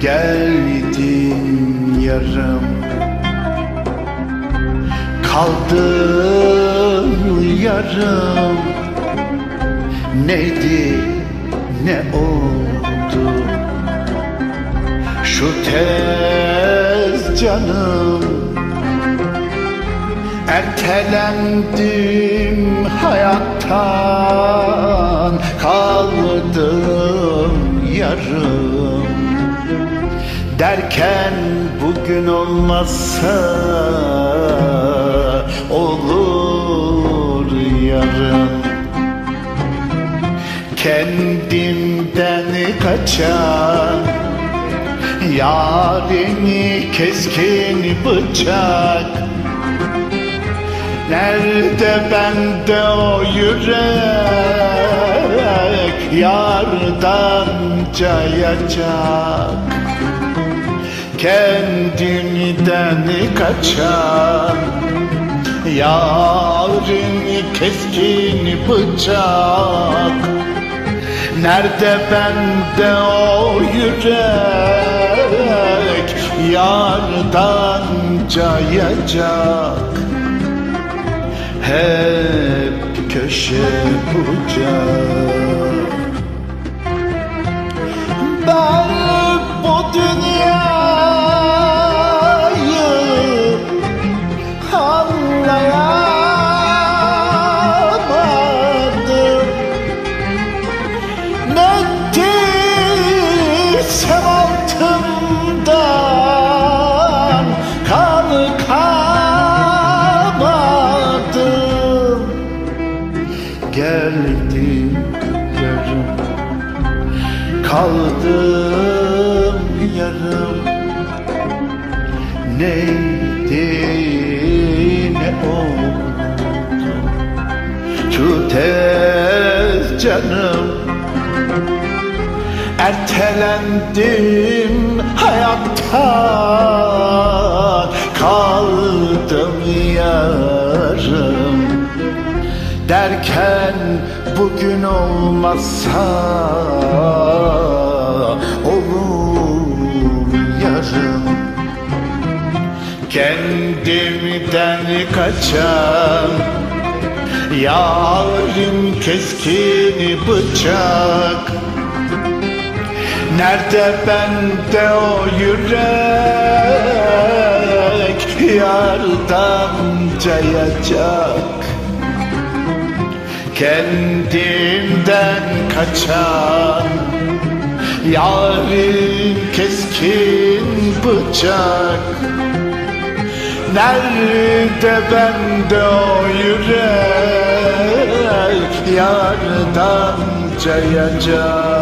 geldin yarım. Kaldım yarım. Neydi ne oldu? Şu tez canım. Ertelendim hayattan. Kaldım yarım Derken bugün olmazsa Olur yarın. Kendimden kaçan Yarimi keskin bıçak. Nerede bende o yürek Yardan cayacak Kendinden kaçan Yarın keskin bıçak. Nerede bende o yürek Yardan cayacak. Hep köşe bucak. Ben bu dünyayı Kaldım yarım. Neydi ne oldu? Şu tez canım. Ertelendim hayattan Kaldım yarım Derken bugün olmazsa Olur yarın. Kendimden kaçan Yarim keskin bıçak. Nerede bende o yürek? Yardan cayacak Kendimden kaçan Yarim keskin bıçak Nerede bende o yürek? Yardan cayacak